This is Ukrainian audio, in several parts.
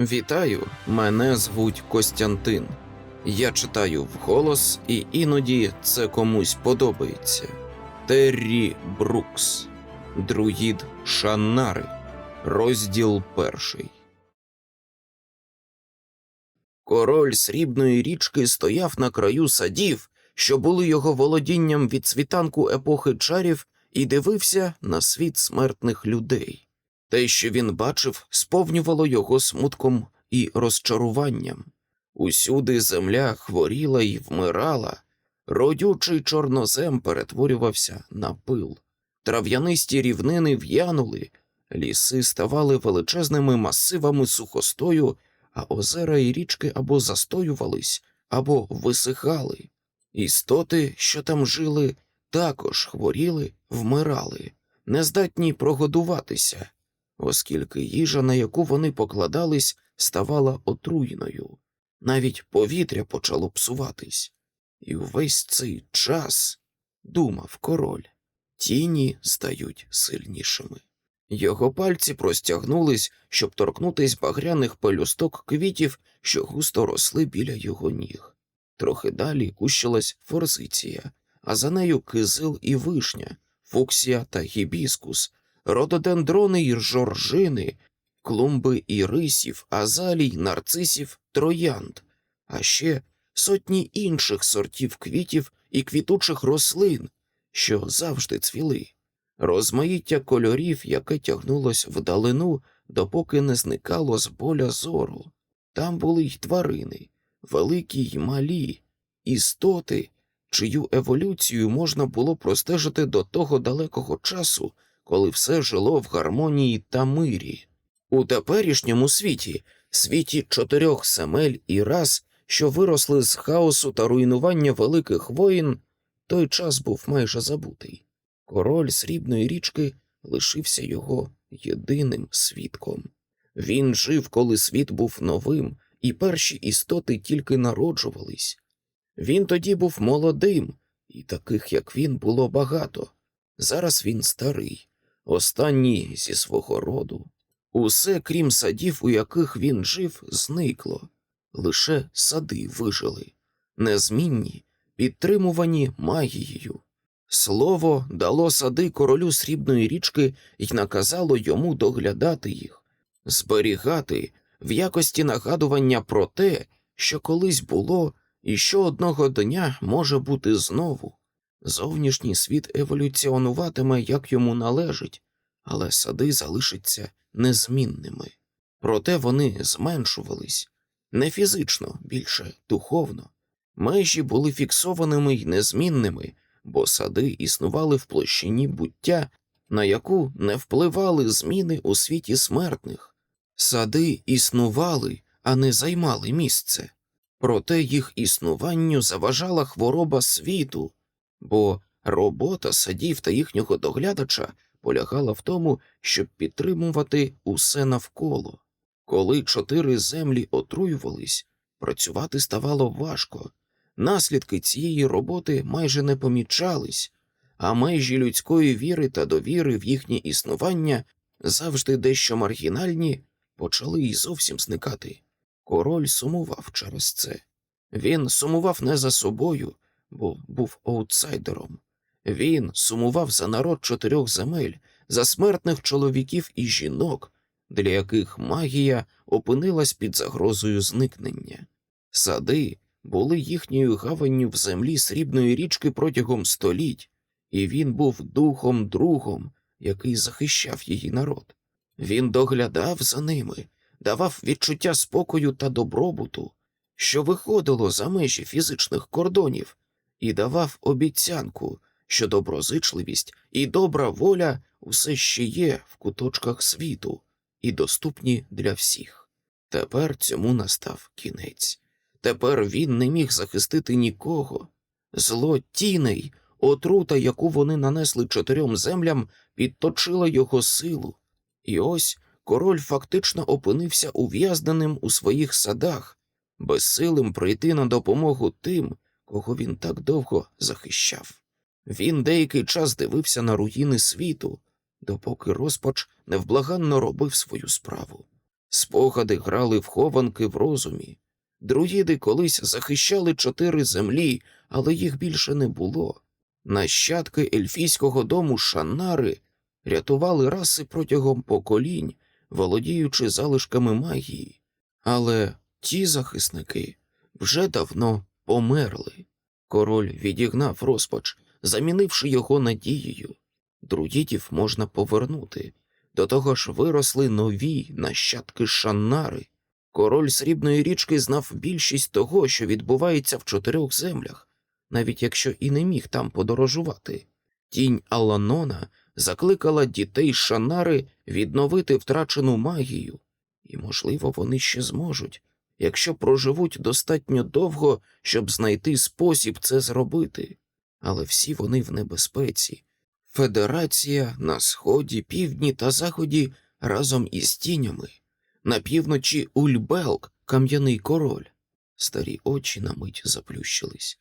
Вітаю, мене звуть Костянтин. Я читаю вголос, і іноді це комусь подобається. Террі Брукс, Друїд Шаннари, розділ перший. Король срібної річки стояв на краю садів, що були його володінням від світанку епохи чарів, і дивився на світ смертних людей. Те, що він бачив, сповнювало його смутком і розчаруванням. Усюди земля хворіла і вмирала, родючий чорнозем перетворювався на пил. Трав'янисті рівнини в'янули, ліси ставали величезними масивами сухостою, а озера і річки або застоювались, або висихали. Істоти, що там жили, також хворіли, вмирали, нездатні прогодуватися оскільки їжа, на яку вони покладались, ставала отруєною. Навіть повітря почало псуватись. І увесь цей час, думав король, тіні стають сильнішими. Його пальці простягнулись, щоб торкнутись багряних пелюсток квітів, що густо росли біля його ніг. Трохи далі кущилась форзиція, а за нею кизил і вишня, фуксія та гібіскус, рододендрони й жоржини, клумби і рисів, азалій, нарцисів, троянд, а ще сотні інших сортів квітів і квітучих рослин, що завжди цвіли, розмаїття кольорів, яке тягнулось вдалину, допоки не зникало з поля зору. Там були й тварини, великі й малі, істоти, чию еволюцію можна було простежити до того далекого часу, коли все жило в гармонії та мирі. У теперішньому світі, світі чотирьох семель і рас, що виросли з хаосу та руйнування великих воїн, той час був майже забутий. Король срібної річки лишився його єдиним свідком. Він жив, коли світ був новим, і перші істоти тільки народжувались. Він тоді був молодим, і таких, як він, було багато. Зараз він старий, останній зі свого роду. Усе, крім садів, у яких він жив, зникло. Лише сади вижили, незмінні, підтримувані магією. Слово дало сади королю срібної річки і наказало йому доглядати їх, зберігати в якості нагадування про те, що колись було і що одного дня може бути знову. Зовнішній світ еволюціонуватиме, як йому належить, але сади залишаться незмінними. Проте вони зменшувались не фізично, більше духовно. Межі були фіксованими й незмінними, бо сади існували в площині буття, на яку не впливали зміни у світі смертних. Сади існували, а не займали місце. Проте їх існуванню заважала хвороба світу, бо робота садів та їхнього доглядача полягала в тому, щоб підтримувати усе навколо. Коли чотири землі отруювались, працювати ставало важко. Наслідки цієї роботи майже не помічались, а межі людської віри та довіри в їхнє існування завжди дещо маргінальні, почали й зовсім зникати. Король сумував через це. Він сумував не за собою, бо був аутсайдером. Він сумував за народ чотирьох земель, за смертних чоловіків і жінок, для яких магія опинилась під загрозою зникнення. Сади були їхньою гаванню в землі срібної річки протягом століть, і він був духом другом, який захищав її народ. Він доглядав за ними, давав відчуття спокою та добробуту, що виходило за межі фізичних кордонів, і давав обіцянку, що доброзичливість і добра воля усе ще є в куточках світу і доступні для всіх. Тепер цьому настав кінець. Тепер він не міг захистити нікого. Зло тіней, отрута, яку вони нанесли чотирьом землям, підточила його силу. І ось король фактично опинився ув'язненим у своїх садах, безсилим прийти на допомогу тим, кого він так довго захищав. Він деякий час дивився на руїни світу, допоки розпач невблаганно робив свою справу. Спогади грали в хованки в розумі. Друїди колись захищали чотири землі, але їх більше не було. Нащадки ельфійського дому Шанари рятували раси протягом поколінь, володіючи залишками магії. Але ті захисники вже давно померли. Король відігнав розпач, замінивши його надією. Друїдів можна повернути. До того ж виросли нові нащадки Шаннари. Король срібної річки знав більшість того, що відбувається в чотирьох землях, навіть якщо і не міг там подорожувати. Тінь Аланона закликала дітей Шанари відновити втрачену магію, і, можливо, вони ще зможуть, якщо проживуть достатньо довго, щоб знайти спосіб це зробити. Але всі вони в небезпеці. Федерація на сході, півдні та заході разом із тінями, на півночі Ульбелк, кам'яний король. Старі очі на мить заплющились.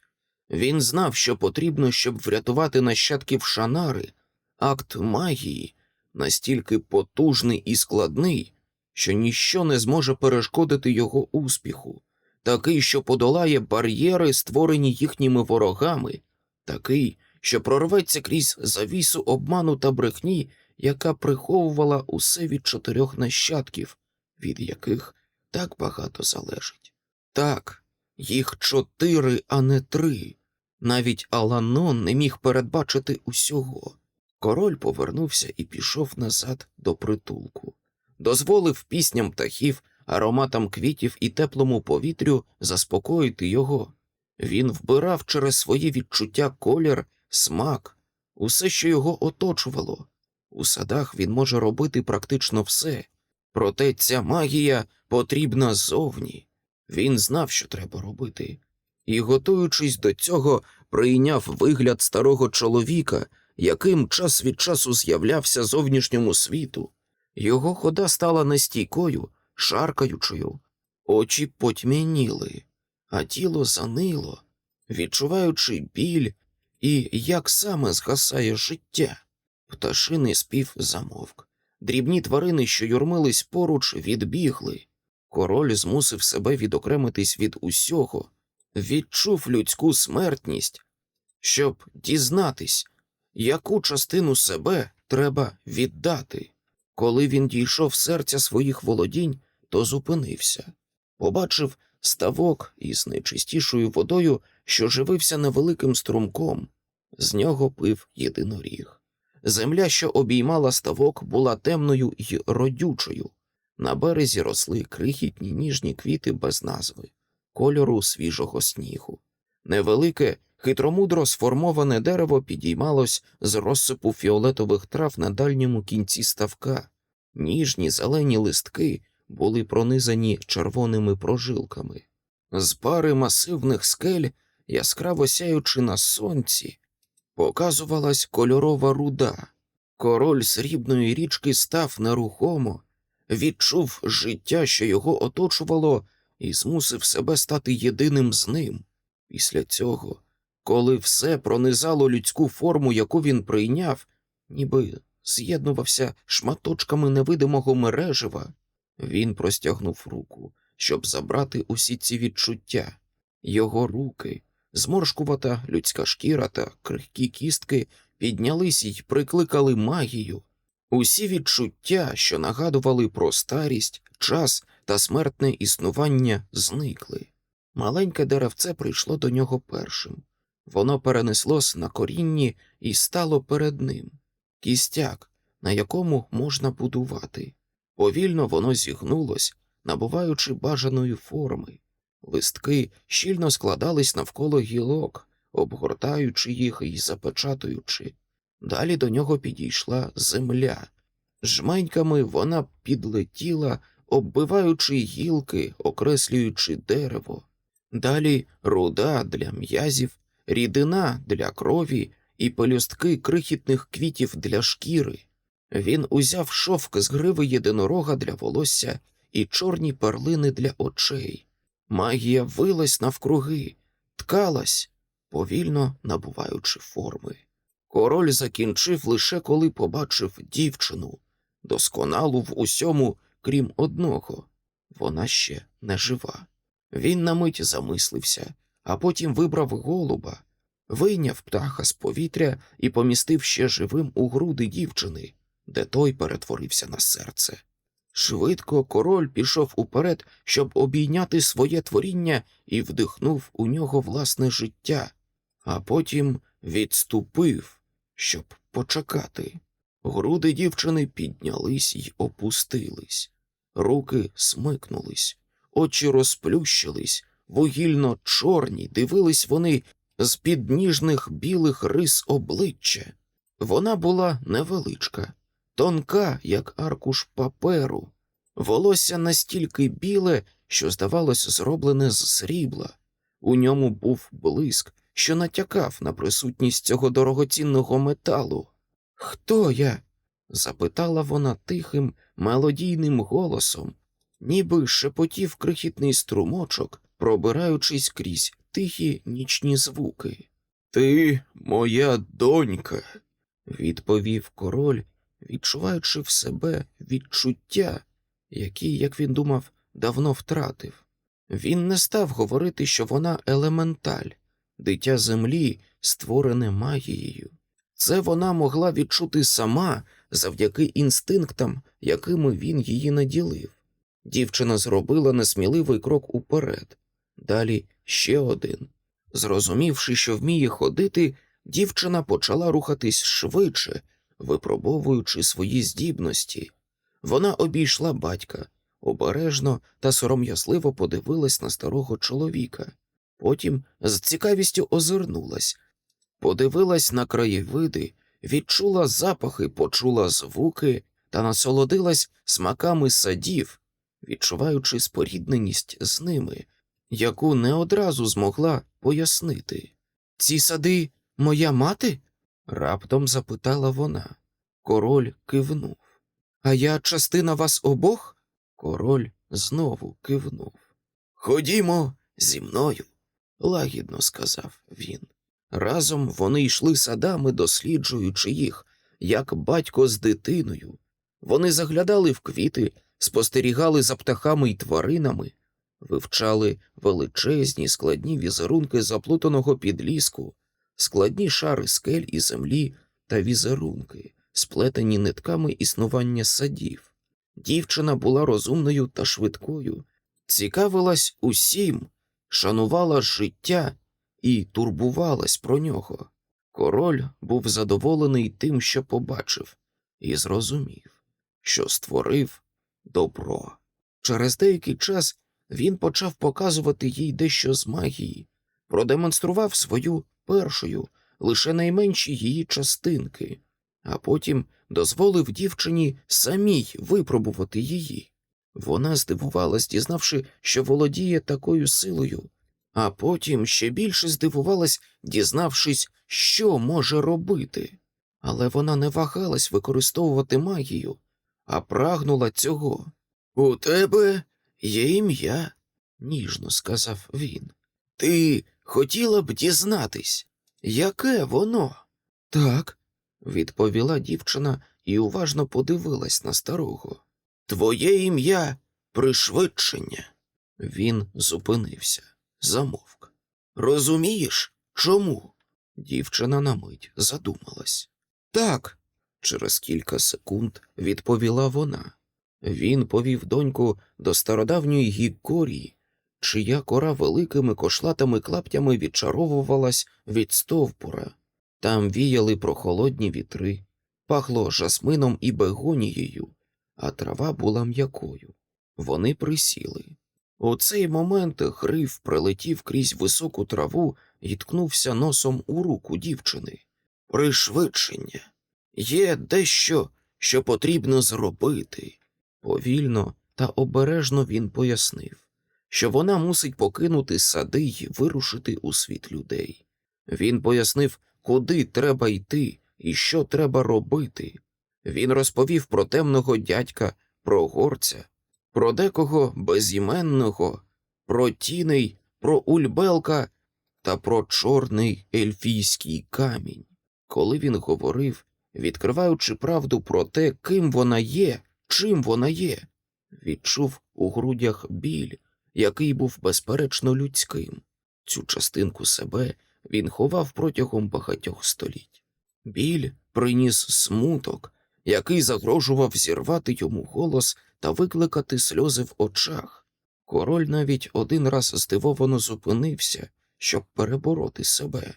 Він знав, що потрібно, щоб врятувати нащадків Шанари. Акт магії настільки потужний і складний, що ніщо не зможе перешкодити його успіху, такий, що подолає бар'єри, створені їхніми ворогами, такий, що прорветься крізь завісу обману та брехні, яка приховувала усе від чотирьох нащадків, від яких так багато залежить. Так, їх чотири, а не три. Навіть Аланон не міг передбачити усього. Король повернувся і пішов назад до притулку, дозволив пісням птахів, ароматам квітів і теплому повітрю заспокоїти його. Він вбирав через свої відчуття колір, смак, усе, що його оточувало. У садах він може робити практично все, проте ця магія потрібна ззовні. Він знав, що треба робити, і, готуючись до цього, прийняв вигляд старого чоловіка, яким час від часу з'являвся зовнішньому світу. Його хода стала нестійкою, шаркаючою, очі потьмяніли, а тіло занило, відчуваючи біль і як саме згасає життя. Пташиний спів замовк. Дрібні тварини, що юрмились поруч, відбігли. Король змусив себе відокремитись від усього, відчув людську смертність, щоб дізнатись, яку частину себе треба віддати. Коли він дійшов серця своїх володінь, то зупинився, побачив ставок із найчистішою водою, що живився невеликим струмком. З нього пив єдиноріг. Земля, що обіймала ставок, була темною й родючою. На березі росли крихітні ніжні квіти без назви, кольору свіжого снігу. Невелике, хитромудро сформоване дерево підіймалось з розсипу фіолетових трав на дальньому кінці ставка. Ніжні зелені листки були пронизані червоними прожилками. З пари масивних скель, яскраво сяючи на сонці, показувалась кольорова руда. Король срібної річки став нерухомо, відчув життя, що його оточувало, і змусив себе стати єдиним з ним. Після цього, коли все пронизало людську форму, яку він прийняв, ніби з'єднувався шматочками невидимого мережева, він простягнув руку, щоб забрати усі ці відчуття. Його руки, зморшкувата людська шкіра та крихкі кістки піднялись і прикликали магію. Усі відчуття, що нагадували про старість, час та смертне існування, зникли. Маленьке деревце прийшло до нього першим. Воно перенеслось на корінні і стало перед ним кістяк, на якому можна будувати. Повільно воно зігнулось, набуваючи бажаної форми. Листки щільно складались навколо гілок, обгортаючи їх і запечатуючи. Далі до нього підійшла земля. Жменьками вона підлетіла, оббиваючи гілки, окреслюючи дерево. Далі руда для м'язів, рідина для крові і пелюстки крихітних квітів для шкіри. Він узяв шовк з гриви єдинорога для волосся і чорні перлини для очей. Магія вилась навкруги, ткалась, повільно набуваючи форми. Король закінчив лише коли побачив дівчину, досконалу в усьому, крім одного вона ще не жива. Він на мить замислився, а потім вибрав голуба, вийняв птаха з повітря і помістив ще живим у груди дівчини, де той перетворився на серце. Швидко король пішов уперед, щоб обійняти своє творіння і вдихнув у нього власне життя, а потім відступив, щоб почекати. Груди дівчини піднялись й опустились, руки смикнулись, очі розплющились, вугільно чорні, дивились вони з під ніжних білих рис обличчя. Вона була невеличка, тонка, як аркуш паперу, волосся настільки біле, що, здавалось, зроблене з срібла. У ньому був блиск, що натякав на присутність цього дорогоцінного металу. Хто я? запитала вона тихим, мелодійним голосом, ніби шепотів крихітний струмочок, пробираючись крізь тихі нічні звуки. Ти моя донька, відповів король, відчуваючи в себе відчуття, які, як він думав, давно втратив. Він не став говорити, що вона елементаль, дитя землі, створене магією. Це вона могла відчути сама завдяки інстинктам, якими він її наділив. Дівчина зробила несміливий крок уперед, далі ще один. Зрозумівши, що вміє ходити, дівчина почала рухатись швидше, випробовуючи свої здібності. Вона обійшла батька, обережно та сором'язливо подивилась на старого чоловіка. Потім з цікавістю озирнулась, подивилась на краєвиди, відчула запахи, почула звуки та насолодилась смаками садів, відчуваючи спорідненість з ними, яку не одразу змогла пояснити. Ці сади моя мати? раптом запитала вона. Король кивнув. А я частина вас обох? Король знову кивнув. Ходімо зі мною, лагідно сказав він. Разом вони йшли садами, досліджуючи їх, як батько з дитиною. Вони заглядали в квіти, спостерігали за птахами й тваринами, вивчали величезні складні візерунки заплутаного підліску, складні шари скель і землі та візерунки, сплетені нитками існування садів. Дівчина була розумною та швидкою, цікавилась усім, шанувала життя і турбувалась про нього. Король був задоволений тим, що побачив, і зрозумів, що створив добро. Через деякий час він почав показувати їй дещо з магії, продемонстрував свою першою, лише найменші її частинки, а потім дозволив дівчині самій випробувати її. Вона здивувалась, дізнавши, що володіє такою силою, а потім ще більше здивувалась, дізнавшись, що може робити. Але вона не вагалась використовувати магію, а прагнула цього. У тебе є ім'я, ніжно сказав він. Ти хотіла б дізнатись, яке воно? Так, відповіла дівчина і уважно подивилась на старого. Твоє ім'я пришвидшення. Він зупинився, замовк. Розумієш, чому? Дівчина на мить задумалась. Так, через кілька секунд відповіла вона. Він повів доньку до стародавньої гікорії, чия кора великими кошлатими клаптями відчаровувалась від стовпура. Там віяли прохолодні вітри, пахло жасмином і бегонією, а трава була м'якою. Вони присіли. У цей момент гриф прилетів крізь високу траву і ткнувся носом у руку дівчини. Пришвидшення. Є дещо, що потрібно зробити. Повільно та обережно він пояснив, що вона мусить покинути сади й вирушити у світ людей. Він пояснив, куди треба йти і що треба робити. Він розповів про темного дядька, про горця, про декого безіменного, про тіней, про ульбелка та про чорний ельфійський камінь. Коли він говорив, відкриваючи правду про те, ким вона є, чим вона є, відчув у грудях біль, який був безперечно людським. Цю частинку себе він ховав протягом багатьох століть. Біль приніс смуток, який загрожував зірвати йому голос та викликати сльози в очах. Король навіть один раз здивовано зупинився, щоб перебороти себе.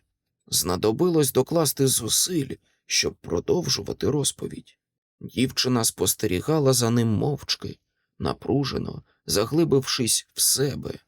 Знадобилось докласти зусиль, щоб продовжувати розповідь. Дівчина спостерігала за ним мовчки, напружено, заглибившись в себе.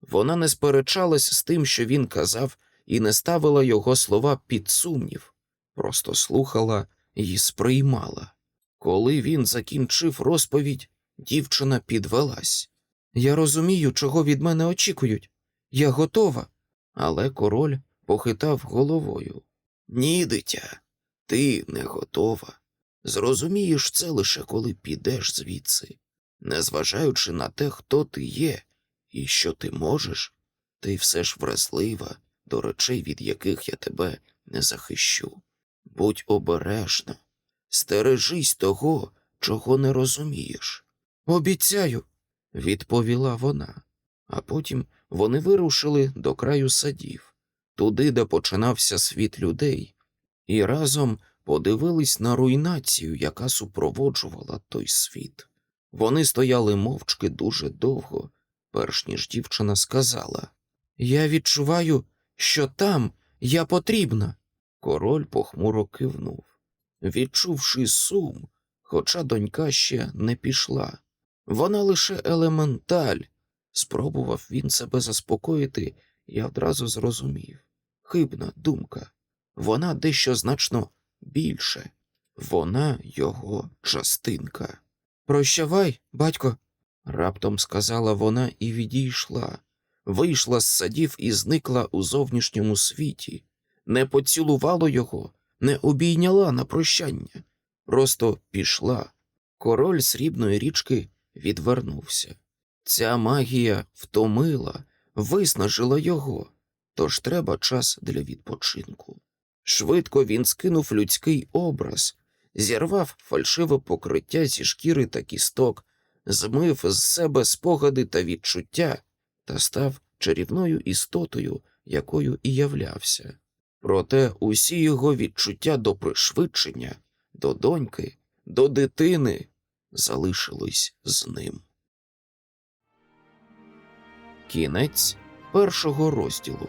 Вона не сперечалась з тим, що він казав, і не ставила його слова під сумнів, просто слухала і сприймала. Коли він закінчив розповідь, дівчина підвелась. Я розумію, чого від мене очікують. Я готова. Але король похитав головою. Ні, дитя, ти не готова. Зрозумієш це лише коли підеш звідси. Незважаючи на те, хто ти є і що ти можеш, ти все ж вразлива до речей, від яких я тебе не захищу. Будь обережна, стережись того, чого не розумієш. Обіцяю, відповіла вона, а потім вони вирушили до краю садів, туди, де починався світ людей, і разом подивились на руйнацію, яка супроводжувала той світ. Вони стояли мовчки дуже довго, перш ніж дівчина сказала Я відчуваю, що там я потрібна. Король похмуро кивнув, відчувши сум, хоча донька ще не пішла. Вона лише елементаль. Спробував він себе заспокоїти і одразу зрозумів. Хибна думка. Вона дещо значно більше. Вона його частинка. Прощавай, батько, раптом сказала вона і відійшла. Вийшла з садів і зникла у зовнішньому світі, не поцілувала його, не обійняла на прощання, просто пішла. Король срібної річки відвернувся. Ця магія втомила, виснажила його, тож треба час для відпочинку. Швидко він скинув людський образ, зірвав фальшиве покриття зі шкіри та кісток, змив з себе спогади та відчуття та став чарівною істотою, якою і являвся. Проте усі його відчуття до пришвидшення, до доньки, до дитини залишились з ним. Кінець першого розділу.